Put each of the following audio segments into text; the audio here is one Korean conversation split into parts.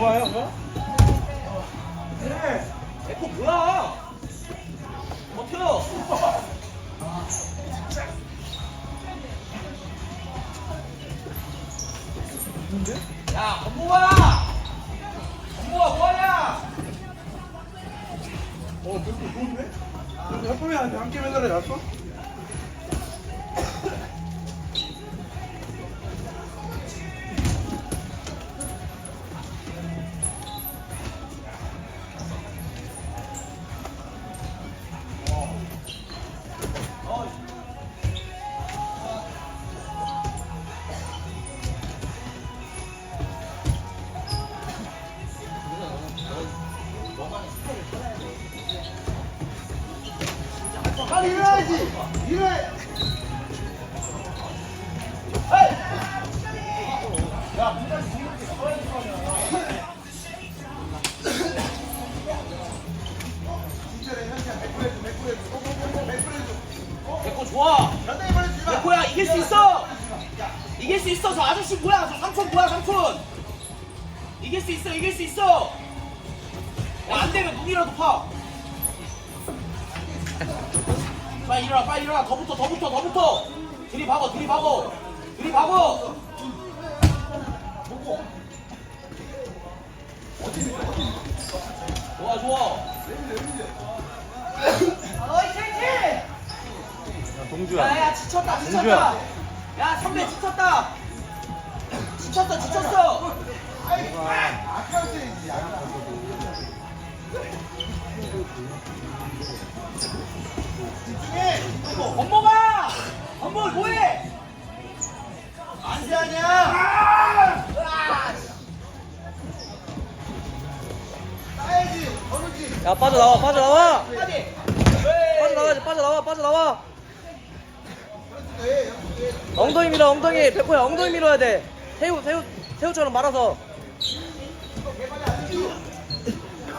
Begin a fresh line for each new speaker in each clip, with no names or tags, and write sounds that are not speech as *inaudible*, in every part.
좋아요,
이길 수 있어, 이길 수 있어! 야, 안 되면 눈이라도 파! 빨리 일어나, 빨리 일어나! 더 붙어, 더 붙어, 더 붙어! 들이박어, 들이박어! 들이박어! 좋아, 좋아! 어이, 칠칠!
동주야.
야야 지쳤다 지쳤다
공주야.
야 선배 지쳤다 지쳤어 지쳤어 엄모가! 엄모 뭐해? 안세하냐
야! 빠져나와 빠져나와!
빨리!
빠져나와야지 빠져나와 빠져나와! 엉덩이 밀어 엉덩이! 백호야 엉덩이 밀어야 돼! 새우 새우 새우처럼 말아서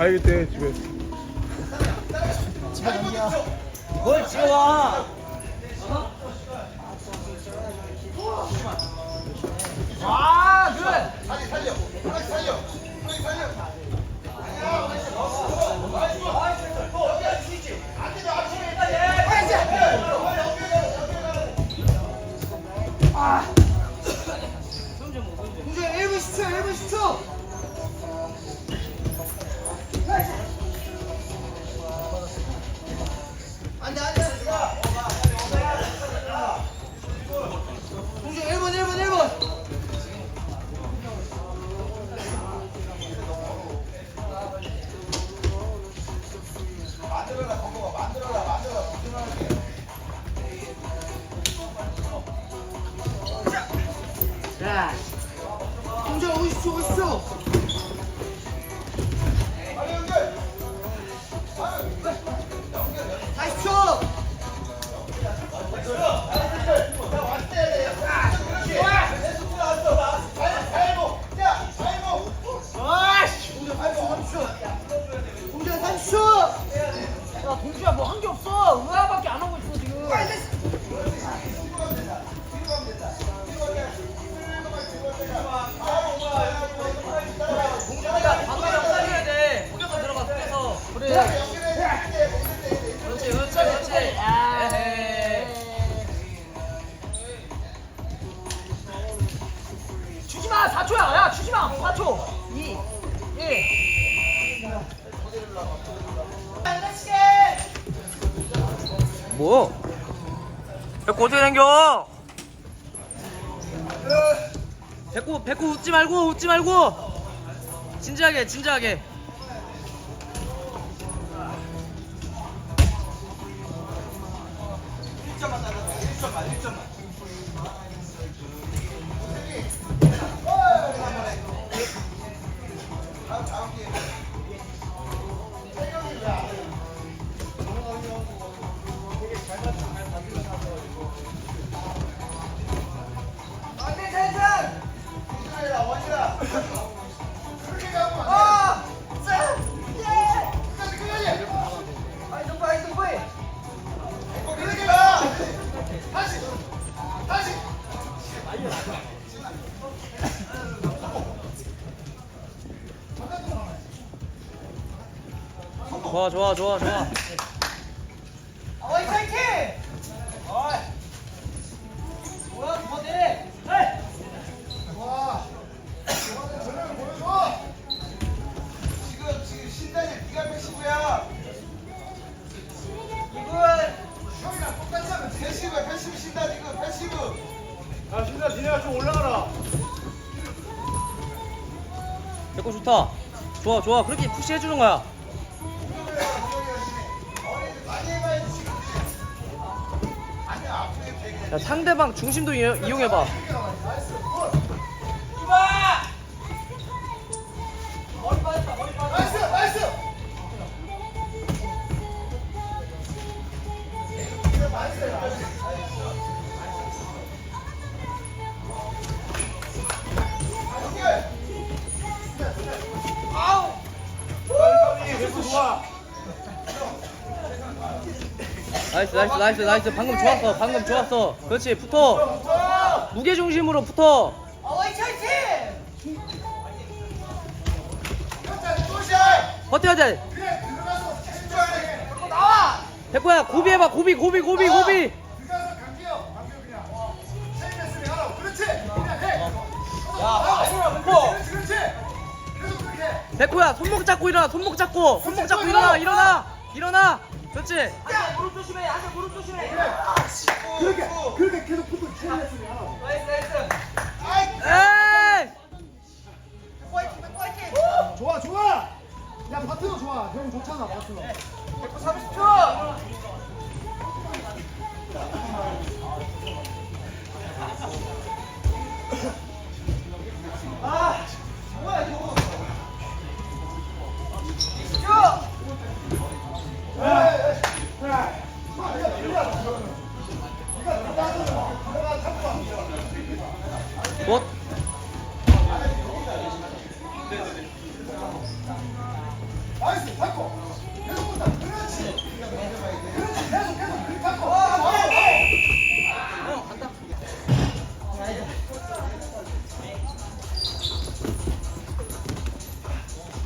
가야겠대, 집에.
뭘 지워 아그 30초 공주 30초 야 동주야 뭐 한 게 없어. 의아밖에 안 하고 있어 지금
뭐? 배꼽 어떻게 당겨? 배꼽 배꼽 웃지 말고 웃지 말고 진지하게 진지하게 좋아 좋아 좋아 좋아.
좋아 전략을 보여줘. 지금 지금 신단이 네가 패시브야. 형이랑 똑같이 하면 패시브야 패시브 신단 이거 패시브.
야 신사 니네가 좀 올라가라.
배꼽 좋다. 좋아 좋아. 그렇게 푸시 해주는 거야
야,
상대방 중심도 이용, 이용해봐.
나이스 나이스
빨리 좋아
나이스 나이스 나이스 나이스. 방금 좋았어 방금 좋았어. 그렇지 붙어. 무게 중심으로 붙어. 버텨야 돼.
그래 들어가서 집중해야 돼
백호야 고비 해봐 고비 고비 고비 고비. 백호야 손목 잡고 일어나 손목 잡고. 손목 잡고 일어나 일어나. 일어나 그렇지
한대 무릎 조심해. 한대 무릎 조심해.
그렇게 그렇게 계속 붙어 체인레스링 하라고
나이스, 나이스.
에이!
좋아 좋아. 야 파트너 좋아. 형 좋잖아 파트너
130초.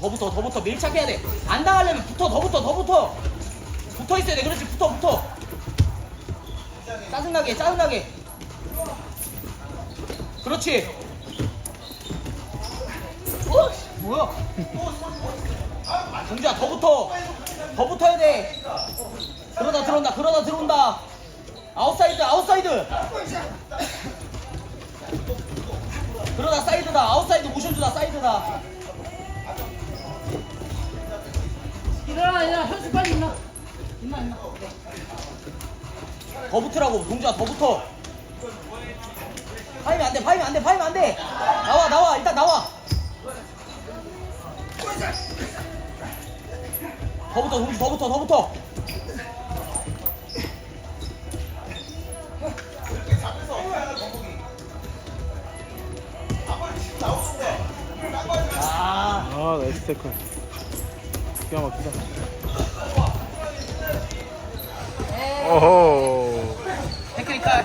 더 붙어, 더 붙어. 밀착해야 돼. 안 당하려면 붙어, 더 붙어, 더 붙어. 붙어 있어야 돼. 그렇지, 붙어, 붙어. 짜증나게, 짜증나게. 그렇지. 어? 뭐야? 동주야, 더 붙어. 더 붙어야 돼. 그러다 들어온다, 그러다 들어온다. 아웃사이드, 아웃사이드. 그러다 사이드다, 아웃사이드 모션 주다, 사이드다. 일어나 일어나 현수 빨리 일어나 일어나? 일어나 더 붙으라고 동주야 더 붙어. 파이면 안돼 파이면 안돼 파이면 안돼. 나와 나와 일단 나와. 더 붙어 동주 더 붙어 더 붙어.
아아 나이스 태클 기가 막히다 오호
테크니컬.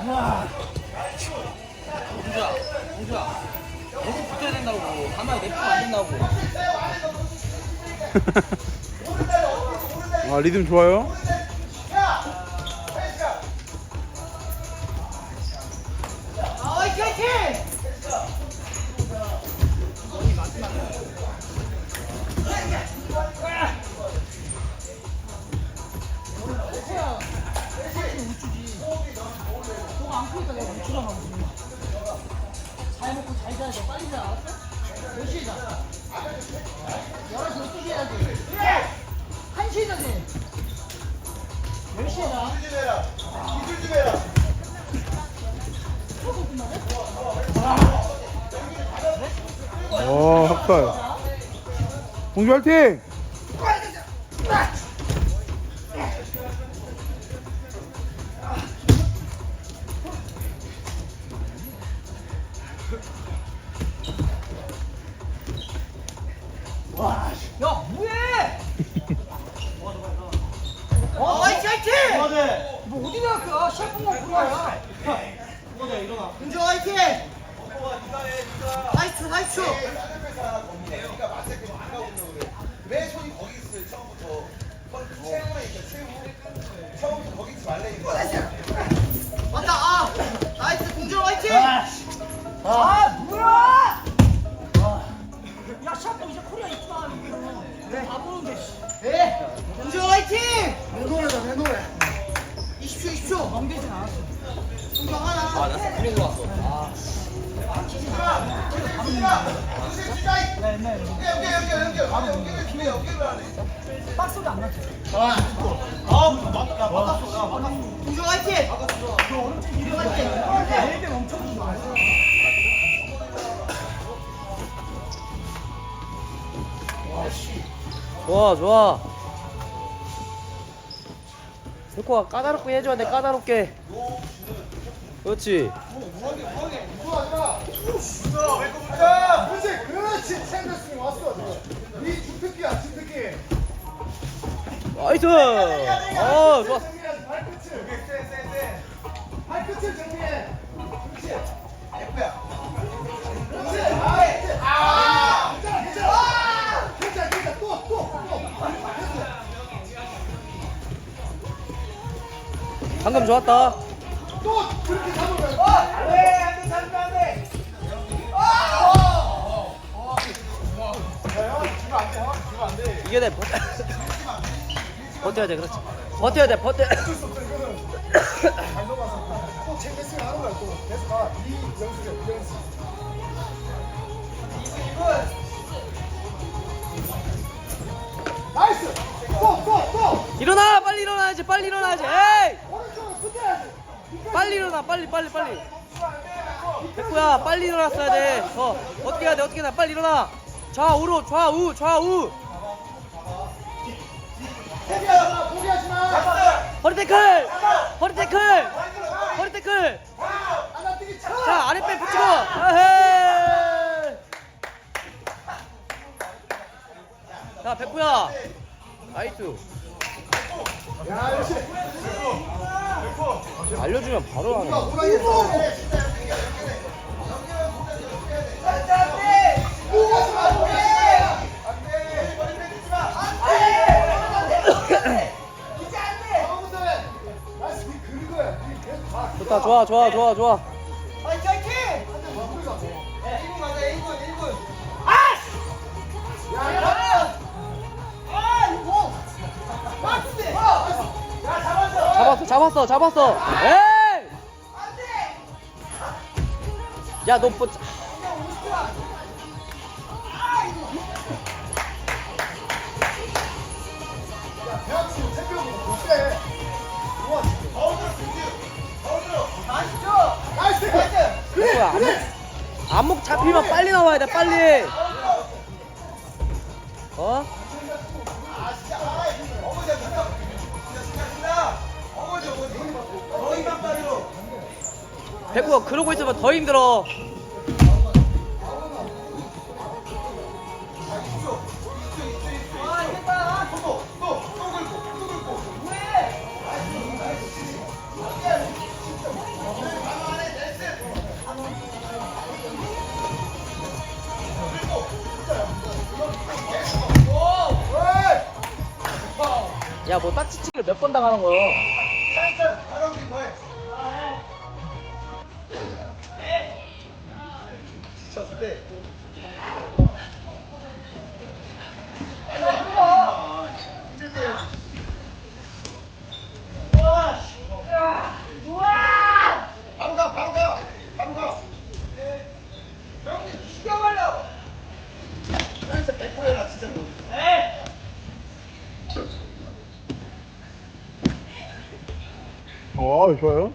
동주야 동주야. 너무 붙어야 된다고. 가만히 냅두면 안 된다고. *laughs*
아 리듬 좋아요
잘 먹고 잘 자야 돼. 빨리 자, 알았어? 몇 시에 자? 11시, 12시에 자지. 1시에 자지. 10시에 자.
좀 해라. 기술 좀 해라.
조금 끝나네?
어, 학살. 공주 화이팅!
아,
뭐야? 야, 셰프 이제 코리아 있구나. 왜? 다 보는데, 씨.
네! 공주 화이팅!
내 노래다 내 노래.
20초 20초!
넘기진 않았어.
공주 하나
아나 스크린 왔어 아
네, 네.
연결 연결 연결. 아니 연결을 집에 연결을 안 해.
빡소리 안 났지.
공주 화이팅! 공주 화이팅!
좋아
좋아 백호가 까다롭게 해줘야 돼 까다롭게 그렇지
자, 그렇지 그렇지 챙겼으니 왔어. 이 주특기야 주특기.
나이스 어 좋았어
정리해야지 발끝을. 발끝을 정리해. 그렇지. 예쁘야. 그렇지. 아, 그렇지. 아.
방금 좋았다. 이겨야 돼. 버텨. 버텨야 돼 그렇지. 버텨야 돼 버텨. 일어나! 빨리 일어나야지 빨리 일어나야지. 에이
오른쪽으로 붙여야지.
빨리 일어나 빨리 빨리 빨리. 백호야 빨리 일어났어야 돼어 어떻게 해야 돼 어떻게 해야 돼? 빨리 일어나. 좌우로 좌우 좌우. 허리 태클! 허리 태클 좋아 좋아 좋아 좋아
화이팅 화이팅!
한대 더 뿌리자. 더.
1분 가자 1분 1분
야, 야.
아 이거 맞지?
잡았어 잡았어 잡았어 에이 야너 뭐,
그래, 그래.
안목, 잡히면 빨리 나와야 돼 빨리 어? 백호가 그러고 있으면 더 힘들어 야뭐 딱지치기를 몇 번 당하는 거야
가!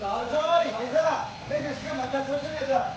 천천히! 괜찮아! 내가 시간 많다 천천히 하자!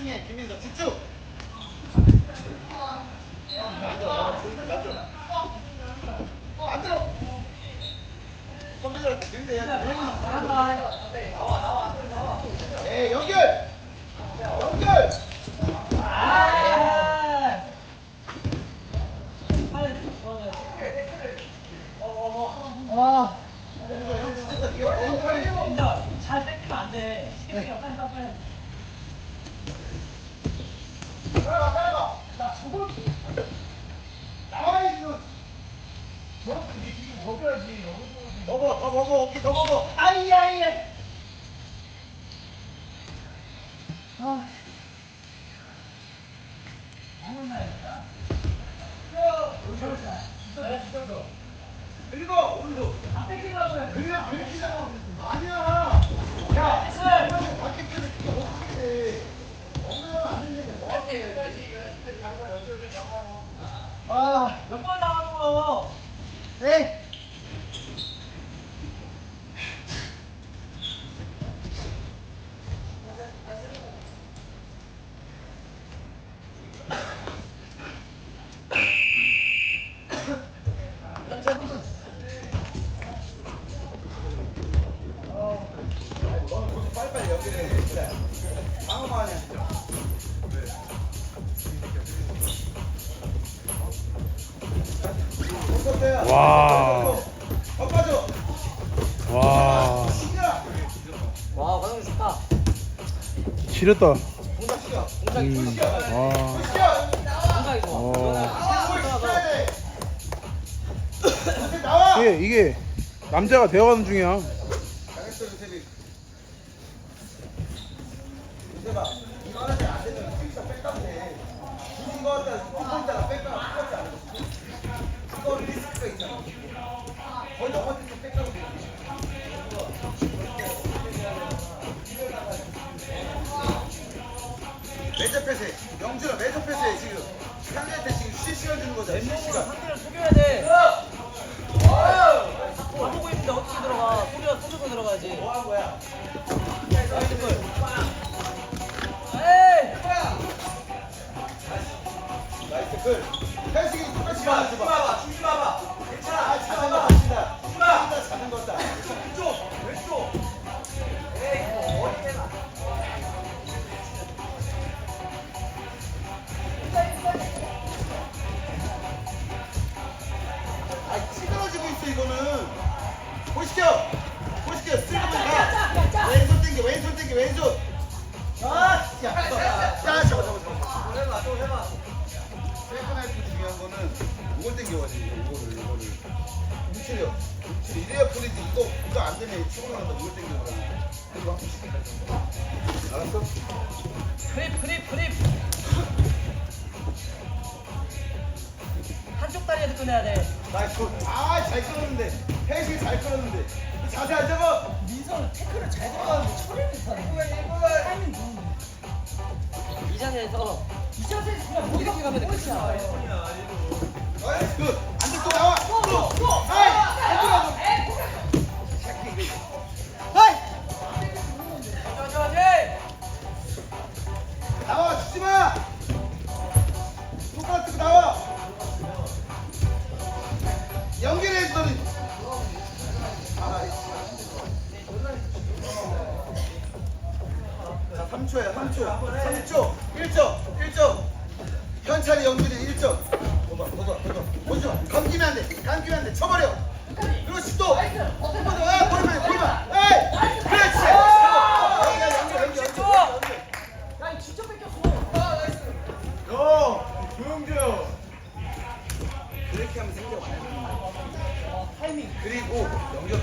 집중해 김민서 집중! 안 들어! 컴퓨터 김민서 해야 돼. 예, 연결! 연결!
와. 진짜 잘 뺏기면 안 돼. 빨리 빨리 빨리.
따라가, 따라가!
나 저걸
나와야지, 너.
뭐 지금 먹여야지.
먹어, 더 먹어, 오케이, 더 먹어.
아이야이야. 아.
그리고, 오른쪽.
안 뺏기려고 해.
그냥 긁히잖아. 아니야. 야,
엑셀.
밖에 때는 그게 어떻게 해. 엉덩이가 안 되는데 뭐 하게.
아, 몇 번 나가는 거?
네.
지렸다. 음. 와. 어.
이제 나와.
이게, 이게, 남자가 되어가는 중이야.
이거 안 되면 뺐다고 해. 마. 자는 거
끊어야 돼.
나이스 아잘 끌었는데 헬스 잘 끌었는데. 자세 안 잡아.
민서는 태클을 잘 들어가는데 처리를 못하네. 타이밍 좋은데.
이 자세에서
이 자세에서 그냥
이렇게 가면 끝이야
나이스 굿 안돼 또 나와. 또. 아이 안 3초야 3초. 3초. 1점 1점 현찰이 영준이 1점 더봐 더봐 더봐. 보지마. 감기면 안돼. 감기면 안돼. 쳐버려. 그렇지 또. 한번더 아, 버리면 돼 버리면 에이 그렇지. 연결 연결 연결 연결
야, 진짜 뺏겼어.
야 조영규
그렇게 하면 생겨. 타이밍. 그리고 연결